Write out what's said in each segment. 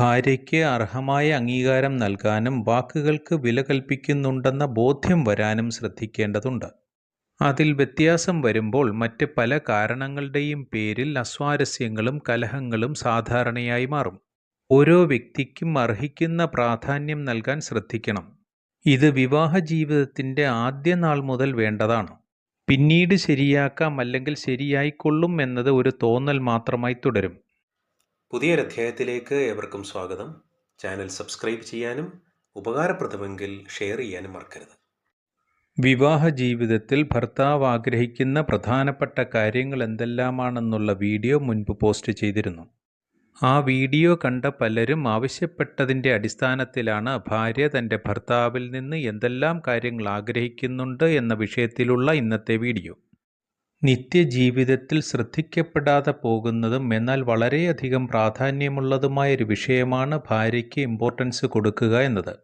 ഭാര്യയ്ക്ക് അർഹമായ അംഗീകാരം നൽകാനും വാക്കുകൾക്ക് വില കൽപ്പിക്കുന്നുണ്ടെന്ന ബോധ്യം വരാനും ശ്രദ്ധിക്കേണ്ടതുണ്ട്. അതിൽ വ്യത്യാസം വരുമ്പോൾ മറ്റ് പല കാരണങ്ങളുടെയും പേരിൽ അസ്വാരസ്യങ്ങളും കലഹങ്ങളും സാധാരണയായി മാറും. ഓരോ വ്യക്തിക്കും അർഹിക്കുന്ന പ്രാധാന്യം നൽകാൻ ശ്രദ്ധിക്കണം. ഇത് വിവാഹ ജീവിതത്തിന്റെ ആദ്യ നാൾ മുതൽ വേണ്ടതാണ്. പിന്നീട് ശരിയാക്കാം അല്ലെങ്കിൽ ശരിയായിക്കൊള്ളും എന്നത് ഒരു തോന്നൽ മാത്രമായി തുടരും. പുതിയൊരു അധ്യായത്തിലേക്ക് ഏവർക്കും സ്വാഗതം. ചാനൽ സബ്സ്ക്രൈബ് ചെയ്യാനും ഉപകാരപ്രദമെങ്കിൽ ഷെയർ ചെയ്യാനും മറക്കരുത്. വിവാഹ ജീവിതത്തിൽ ഭർത്താവ് ആഗ്രഹിക്കുന്ന പ്രധാനപ്പെട്ട കാര്യങ്ങൾ എന്തെല്ലാമാണെന്നുള്ള വീഡിയോ മുൻപ് പോസ്റ്റ് ചെയ്തിരുന്നു. ആ വീഡിയോ കണ്ട പലരും ആവശ്യപ്പെട്ടതിന്റെ അടിസ്ഥാനത്തിലാണ് ഭാര്യ തന്റെ ഭർത്താവിൽ നിന്ന് എന്തെല്ലാം കാര്യങ്ങൾ ആഗ്രഹിക്കുന്നുണ്ട് എന്ന വിഷയത്തിലുള്ള ഇന്നത്തെ വീഡിയോ. നിത്യജീവിതത്തിൽ ശ്രദ്ധിക്കപ്പെടാതെ പോകുന്നതും എന്നാൽ വളരെയധികം പ്രാധാന്യമുള്ളതുമായ ഒരു വിഷയമാണ് ഭാര്യയ്ക്ക് ഇമ്പോർട്ടൻസ് കൊടുക്കുക എന്നത്.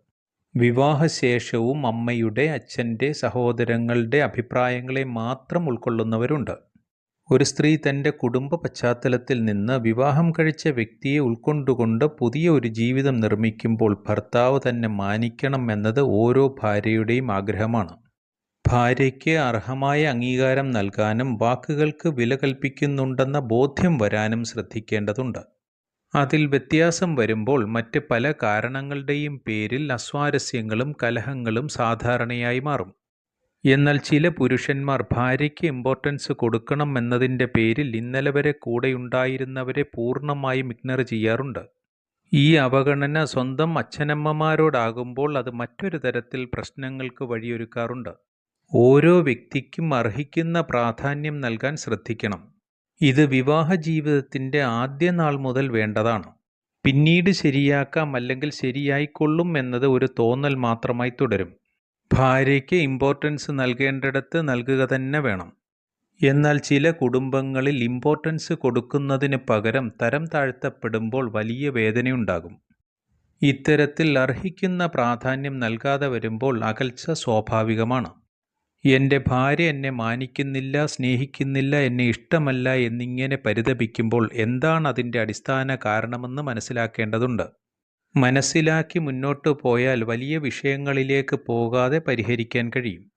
വിവാഹശേഷവും അമ്മയുടെ അച്ഛന്റെ സഹോദരങ്ങളുടെ അഭിപ്രായങ്ങളെ മാത്രം ഉൾക്കൊള്ളുന്നവരുണ്ട്. ഒരു സ്ത്രീ തന്റെ കുടുംബ പശ്ചാത്തലത്തിൽ നിന്ന് വിവാഹം കഴിച്ച വ്യക്തിയെ ഉൾക്കൊണ്ടുകൊണ്ട് പുതിയ ഒരു ജീവിതം നിർമ്മിക്കുമ്പോൾ ഭർത്താവ് തന്നെ മാനിക്കണം എന്നത് ഓരോ ഭാര്യയുടെയും ആഗ്രഹമാണ്. ഭാര്യയ്ക്ക് അർഹമായ അംഗീകാരം നൽകാനും വാക്കുകൾക്ക് വില കൽപ്പിക്കുന്നുണ്ടെന്ന ബോധ്യം വരാനും ശ്രദ്ധിക്കേണ്ടതുണ്ട്. അതിൽ വ്യത്യാസം വരുമ്പോൾ മറ്റ് പല കാരണങ്ങളുടെയും പേരിൽ അസ്വാരസ്യങ്ങളും കലഹങ്ങളും സാധാരണയായി മാറും. എന്നാൽ ചില പുരുഷന്മാർ ഭാര്യയ്ക്ക് ഇമ്പോർട്ടൻസ് കൊടുക്കണം എന്നതിന്റെ പേരിൽ ഇന്നലെ വരെ കൂടെയുണ്ടായിരുന്നവരെ പൂർണമായും ഇഗ്നർ ചെയ്യാറുണ്ട്. ഈ അവഗണന സ്വന്തം അച്ഛനമ്മമാരോടാകുമ്പോൾ അത് മറ്റൊരു തരത്തിൽ പ്രശ്നങ്ങൾക്ക് വഴിയൊരുക്കാറുണ്ട്. ഓരോ വ്യക്തിക്കും അർഹിക്കുന്ന പ്രാധാന്യം നൽകാൻ ശ്രദ്ധിക്കണം. ഇത് വിവാഹ ജീവിതത്തിന്റെ ആദ്യ നാൾ മുതൽ വേണ്ടതാണ്. പിന്നീട് ശരിയാക്കാം അല്ലെങ്കിൽ ശരിയായിക്കൊള്ളും എന്നത് ഒരു തോന്നൽ മാത്രമായി തുടരും. ഭാര്യയ്ക്ക് ഇമ്പോർട്ടൻസ് നൽകേണ്ടിടത്ത് നൽകുക തന്നെ വേണം. എന്നാൽ ചില കുടുംബങ്ങളിൽ ഇമ്പോർട്ടൻസ് കൊടുക്കുന്നതിന് പകരം തരം താഴ്ത്തപ്പെടുമ്പോൾ വലിയ വേദനയുണ്ടാകും. ഇത്തരത്തിൽ അർഹിക്കുന്ന പ്രാധാന്യം നൽകാതെ വരുമ്പോൾ അകൽച്ച സ്വാഭാവികമാണ്. എന്റെ ഭാര്യ എന്നെ മാനിക്കുന്നില്ല സ്നേഹിക്കുന്നില്ല എന്നെ ഇഷ്ടമല്ല എന്നിങ്ങനെ പരിതപിക്കുമ്പോൾ എന്താണ് അതിന്റെ അടിസ്ഥാന കാരണമെന്ന് മനസ്സിലാക്കേണ്ടതുണ്ട്. മനസ്സിലാക്കി മുന്നോട്ട് പോയാൽ വലിയ വിഷയങ്ങളിലേക്ക് പോകാതെ പരിഹരിക്കാൻ കഴിയും.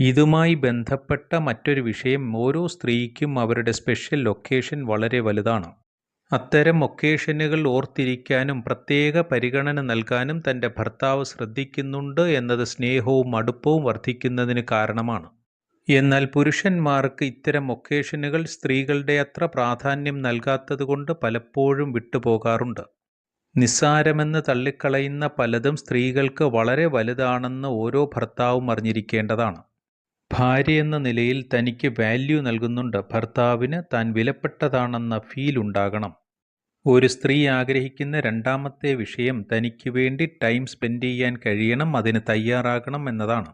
ഇതുമായി ബന്ധപ്പെട്ട മറ്റൊരു വിഷയം ഓരോ സ്ത്രീക്കും അവരുടെ സ്പെഷ്യൽ ലൊക്കേഷൻ വളരെ വലുതാണ്. അത്തരം ഒക്കേഷനുകൾ ഓർത്തിരിക്കാനും പ്രത്യേക പരിഗണന നൽകാനും തന്റെ ഭർത്താവ് ശ്രദ്ധിക്കുന്നുണ്ട് എന്നത് സ്നേഹവും അടുപ്പവും വർദ്ധിക്കുന്നതിന് കാരണമാണ്. എന്നാൽ പുരുഷന്മാർക്ക് ഇത്തരം ഒക്കേഷനുകൾ സ്ത്രീകളുടെ അത്ര പ്രാധാന്യം നൽകാത്തതുകൊണ്ട് പലപ്പോഴും വിട്ടുപോകാറുണ്ട്. നിസ്സാരമെന്ന് തള്ളിക്കളയുന്ന പലതും സ്ത്രീകൾക്ക് വളരെ വലുതാണെന്ന് ഓരോ ഭർത്താവും അറിഞ്ഞിരിക്കേണ്ടതാണ്. ഭാര്യ എന്ന നിലയിൽ തനിക്ക് വാല്യൂ നൽകുന്നുണ്ട്. ഭർത്താവിന് താൻ വിലപ്പെട്ടതാണെന്ന ഫീൽ ഉണ്ടാകണം. ഒരു സ്ത്രീ ആഗ്രഹിക്കുന്ന രണ്ടാമത്തെ വിഷയം തനിക്ക് വേണ്ടി ടൈം സ്പെൻഡ് ചെയ്യാൻ കഴിയണം അതിന് തയ്യാറാകണം എന്നതാണ്.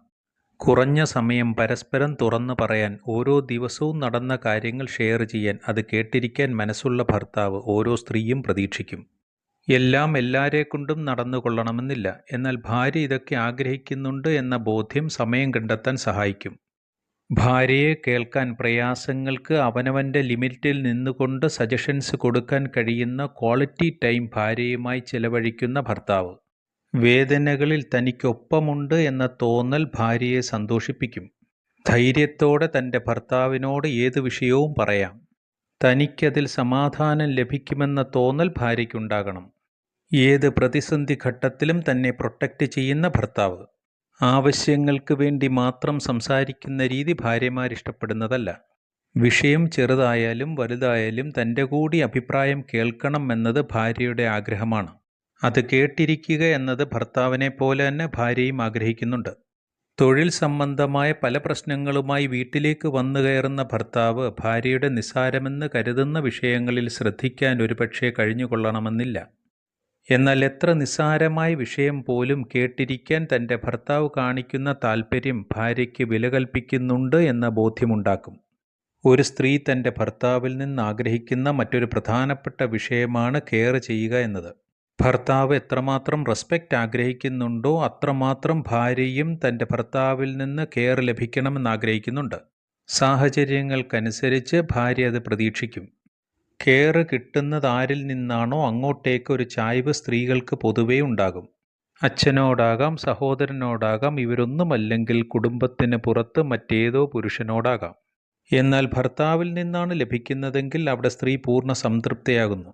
കുറഞ്ഞ സമയം പരസ്പരം തുറന്നു പറയാൻ ഓരോ ദിവസവും നടന്ന കാര്യങ്ങൾ ഷെയർ ചെയ്യാൻ അത് കേട്ടിരിക്കാൻ മനസ്സുള്ള ഭർത്താവ് ഓരോ സ്ത്രീയും പ്രതീക്ഷിക്കും. എല്ലാം എല്ലാരെ കൊണ്ടും നടന്നുകൊള്ളണമെന്നില്ല എന്നാൽ ഭാര്യ ഇതൊക്കെ ആഗ്രഹിക്കുന്നുണ്ട് എന്ന ബോധ്യം സമയം കണ്ടെത്താൻ സഹായിക്കും. ഭാര്യയെ കേൾക്കാൻ പ്രയാസങ്ങൾക്ക് അവനവന്റെ ലിമിറ്റിൽ നിന്നുകൊണ്ട് സജഷൻസ് കൊടുക്കാൻ കഴിയുന്ന ക്വാളിറ്റി ടൈം ഭാര്യയുമായി ചെലവഴിക്കുന്ന ഭർത്താവ്. വേദനകളിൽ തനിക്കൊപ്പമുണ്ട് എന്ന തോന്നൽ ഭാര്യയെ സന്തോഷിപ്പിക്കും. ധൈര്യത്തോടെ തന്റെ ഭർത്താവിനോട് ഏത് വിഷയവും പറയാം. തനിക്കതിൽ സമാധാനം ലഭിക്കുമെന്ന തോന്നൽ ഭാര്യയ്ക്കുണ്ടാകണം. ഏത് പ്രതിസന്ധി ഘട്ടത്തിലും തന്നെ പ്രൊട്ടക്റ്റ് ചെയ്യുന്ന ഭർത്താവ്. ആവശ്യങ്ങൾക്ക് വേണ്ടി മാത്രം സംസാരിക്കുന്ന രീതി ഭാര്യമാരിഷ്ടപ്പെടുന്നതല്ല വിഷയം ചെറുതായാലും വലുതായാലും തന്റെ കൂടി അഭിപ്രായം കേൾക്കണം എന്നത് ഭാര്യയുടെ ആഗ്രഹമാണ്. അത് കേട്ടിരിക്കുക എന്നത് ഭർത്താവിനെ പോലെ തന്നെ ഭാര്യയും ആഗ്രഹിക്കുന്നുണ്ട്. തൊഴിൽ സംബന്ധമായ പല പ്രശ്നങ്ങളുമായി വീട്ടിലേക്ക് വന്നു കയറുന്ന ഭർത്താവ് ഭാര്യയുടെ നിസ്സാരമെന്ന് കരുതുന്ന വിഷയങ്ങളിൽ ശ്രദ്ധിക്കാൻ ഒരുപക്ഷെ കഴിഞ്ഞുകൊള്ളണമെന്നില്ല. എന്നാൽ എത്ര നിസ്സാരമായ വിഷയം പോലും കേട്ടിരിക്കാൻ തന്റെ ഭർത്താവ് കാണിക്കുന്ന താൽപ്പര്യം ഭാര്യയ്ക്ക് വില കൽപ്പിക്കുന്നുണ്ട് എന്ന ബോധ്യമുണ്ടാക്കും. ഒരു സ്ത്രീ തന്റെ ഭർത്താവിൽ നിന്ന് ആഗ്രഹിക്കുന്ന മറ്റൊരു പ്രധാനപ്പെട്ട വിഷയമാണ് കെയർ ചെയ്യുക എന്നത്. ഭർത്താവ് എത്രമാത്രം റെസ്പെക്റ്റ് ആഗ്രഹിക്കുന്നുണ്ടോ അത്രമാത്രം ഭാര്യയും തന്റെ ഭർത്താവിൽ നിന്ന് കെയർ ലഭിക്കണമെന്ന് ആഗ്രഹിക്കുന്നുണ്ട്. സാഹചര്യങ്ങൾക്കനുസരിച്ച് ഭാര്യ അത് പ്രതീക്ഷിക്കും. കെയർ കിട്ടുന്നതാരിൽ നിന്നാണോ അങ്ങോട്ടേക്ക് ഒരു ചായ്വ് സ്ത്രീകൾക്ക് പൊതുവേ ഉണ്ടാകും? അച്ഛനോടാകാം സഹോദരനോടാകാം ഇവരൊന്നുമല്ലെങ്കിൽ കുടുംബത്തിന് പുറത്ത് മറ്റേതോ പുരുഷനോടാകാം. എന്നാൽ ഭർത്താവിൽ നിന്നാണ് ലഭിക്കുന്നതെങ്കിൽ അവിടെ സ്ത്രീ പൂർണ സംതൃപ്തിയാകുന്നു.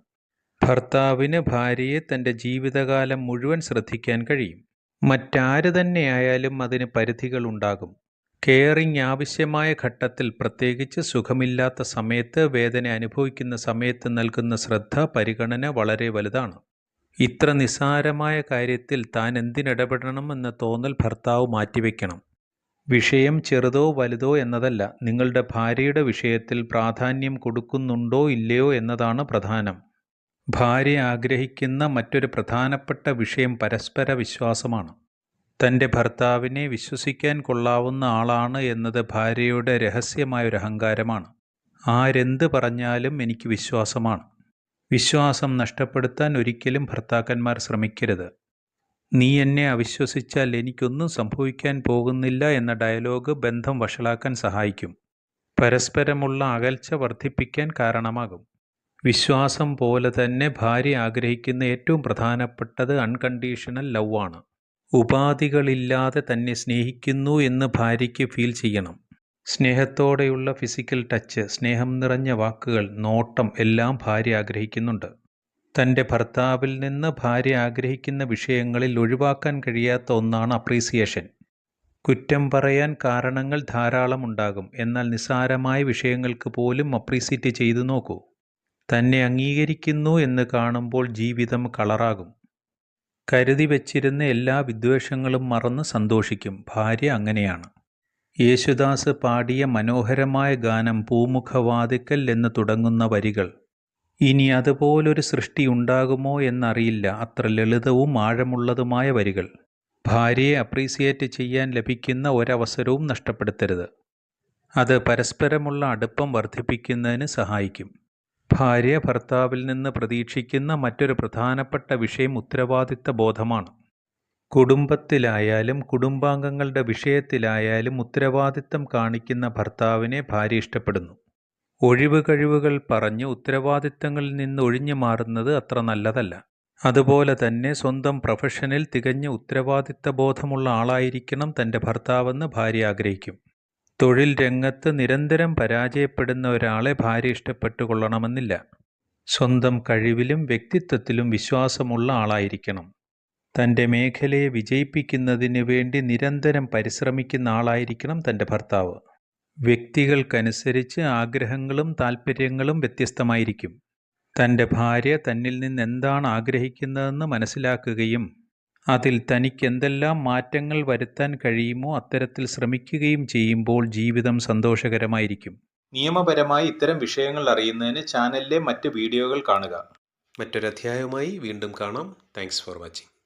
ഭർത്താവിന് ഭാര്യയെ തന്റെ ജീവിതകാലം മുഴുവൻ ശ്രദ്ധിക്കാൻ കഴിയും. മറ്റാര് തന്നെയായാലും അതിന് പരിധികളുണ്ടാകും കെയറിങ് ആവശ്യമായ ഘട്ടത്തിൽ പ്രത്യേകിച്ച് സുഖമില്ലാത്ത സമയത്ത് വേദന അനുഭവിക്കുന്ന സമയത്ത് നൽകുന്ന ശ്രദ്ധ പരിഗണന വളരെ വലുതാണ്. ഇത്ര നിസ്സാരമായ കാര്യത്തിൽ താൻ എന്തിനിടപെടണം എന്ന തോന്നൽ ഭർത്താവ് മാറ്റിവെക്കണം. വിഷയം ചെറുതോ വലുതോ എന്നതല്ല നിങ്ങളുടെ ഭാര്യയുടെ വിഷയത്തിൽ പ്രാധാന്യം കൊടുക്കുന്നുണ്ടോ ഇല്ലയോ എന്നതാണ് പ്രധാനം. ഭാര്യ ആഗ്രഹിക്കുന്ന മറ്റൊരു പ്രധാനപ്പെട്ട വിഷയം പരസ്പര വിശ്വാസമാണ്. തന്റെ ഭർത്താവിനെ വിശ്വസിക്കാൻ കൊള്ളാവുന്ന ആളാണ് എന്നത് ഭാര്യയുടെ രഹസ്യമായൊരു അഹങ്കാരമാണ്. ആരെന്ത് പറഞ്ഞാലും എനിക്ക് വിശ്വാസമാണ്. വിശ്വാസം നഷ്ടപ്പെടുത്താൻ ഒരിക്കലും ഭർത്താക്കന്മാർ ശ്രമിക്കരുത്. നീ എന്നെ അവിശ്വസിച്ചാൽ എനിക്കൊന്നും സംഭവിക്കാൻ പോകുന്നില്ല എന്ന ഡയലോഗ് ബന്ധം വഷളാക്കാൻ സഹായിക്കും. പരസ്പരമുള്ള അകൽച്ച വർദ്ധിപ്പിക്കാൻ കാരണമാകും. വിശ്വാസം പോലെ തന്നെ ഭാര്യ ആഗ്രഹിക്കുന്ന ഏറ്റവും പ്രധാനപ്പെട്ടത് അൺകണ്ടീഷണൽ ലവ് ആണ്. ഉപാധികളില്ലാതെ തന്നെ സ്നേഹിക്കുന്നു എന്ന് ഭാര്യയ്ക്ക് ഫീൽ ചെയ്യണം. സ്നേഹത്തോടെയുള്ള ഫിസിക്കൽ ടച്ച് സ്നേഹം നിറഞ്ഞ വാക്കുകൾ നോട്ടം എല്ലാം ഭാര്യ ആഗ്രഹിക്കുന്നുണ്ട്. തന്റെ ഭർത്താവിൽ നിന്ന് ഭാര്യ ആഗ്രഹിക്കുന്ന വിഷയങ്ങളിൽ ഒഴിവാക്കാൻ കഴിയാത്ത ഒന്നാണ് അപ്രീസിയേഷൻ കുറ്റം പറയാൻ കാരണങ്ങൾ ധാരാളം ഉണ്ടാകും. എന്നാൽ നിസ്സാരമായ വിഷയങ്ങൾക്ക് പോലും അപ്രീസിയേറ്റ് ചെയ്തു നോക്കൂ. തന്നെ അംഗീകരിക്കുന്നു എന്ന് കാണുമ്പോൾ ജീവിതം കളറാകും. കരുതി വച്ചിരുന്ന എല്ലാ വിദ്വേഷങ്ങളും മറന്ന് സന്തോഷിക്കും. ഭാര്യ അങ്ങനെയാണ്. യേശുദാസ് പാടിയ മനോഹരമായ ഗാനം പൂമുഖവാതിക്കൽ എന്ന് തുടങ്ങുന്ന വരികൾ. ഇനി അതുപോലൊരു സൃഷ്ടി ഉണ്ടാകുമോ എന്നറിയില്ല. അത്ര ലളിതവും ആഴമുള്ളതുമായ വരികൾ. ഭാര്യയെ അപ്രീസിയേറ്റ് ചെയ്യാൻ ലഭിക്കുന്ന ഒരവസരവും നഷ്ടപ്പെടുത്തരുത്. അത് പരസ്പരമുള്ള അടുപ്പം വർദ്ധിപ്പിക്കുന്നതിന് സഹായിക്കും. ഭാര്യ ഭർത്താവിൽ നിന്ന് പ്രതീക്ഷിക്കുന്ന മറ്റൊരു പ്രധാനപ്പെട്ട വിഷയം ഉത്തരവാദിത്ത ബോധമാണ്. കുടുംബത്തിലായാലും കുടുംബാംഗങ്ങളുടെ വിഷയത്തിലായാലും ഉത്തരവാദിത്തം കാണിക്കുന്ന ഭർത്താവിനെ ഭാര്യ ഇഷ്ടപ്പെടുന്നു. ഒഴിവ് കഴിവുകൾ പറഞ്ഞ് ഉത്തരവാദിത്തങ്ങളിൽ നിന്ന് ഒഴിഞ്ഞു മാറുന്നത് അത്ര നല്ലതല്ല. അതുപോലെ തന്നെ സ്വന്തം പ്രൊഫഷനിൽ തികഞ്ഞ ഉത്തരവാദിത്ത ബോധമുള്ള ആളായിരിക്കണം തന്റെ ഭർത്താവെന്ന് ഭാര്യ ആഗ്രഹിക്കും. തൊഴിൽ രംഗത്ത് നിരന്തരം പരാജയപ്പെടുന്ന ഒരാളെ ഭാര്യ ഇഷ്ടപ്പെട്ടു കൊള്ളണമെന്നില്ല സ്വന്തം കഴിവിലും വ്യക്തിത്വത്തിലും വിശ്വാസമുള്ള ആളായിരിക്കണം. തന്റെ മേഖലയെ വിജയിപ്പിക്കുന്നതിന് വേണ്ടി നിരന്തരം പരിശ്രമിക്കുന്ന ആളായിരിക്കണം തന്റെ ഭർത്താവ്. വ്യക്തികൾക്കനുസരിച്ച് ആഗ്രഹങ്ങളും താൽപ്പര്യങ്ങളും വ്യത്യസ്തമായിരിക്കും. തന്റെ ഭാര്യ തന്നിൽ നിന്ന് എന്താണ് ആഗ്രഹിക്കുന്നതെന്ന് മനസ്സിലാക്കുകയും അതിൽ തനിക്ക് എന്തെല്ലാം മാറ്റങ്ങൾ വരുത്താൻ കഴിയുമോ അത്തരത്തിൽ ശ്രമിക്കുകയും ചെയ്യുമ്പോൾ ജീവിതം സന്തോഷകരമായിരിക്കും. നിയമപരമായി ഇത്തരം വിഷയങ്ങൾ അറിയുന്നതിന് ചാനലിലെ മറ്റ് വീഡിയോകൾ കാണുക. മറ്റൊരധ്യായവുമായി വീണ്ടും കാണാം. Thanks for watching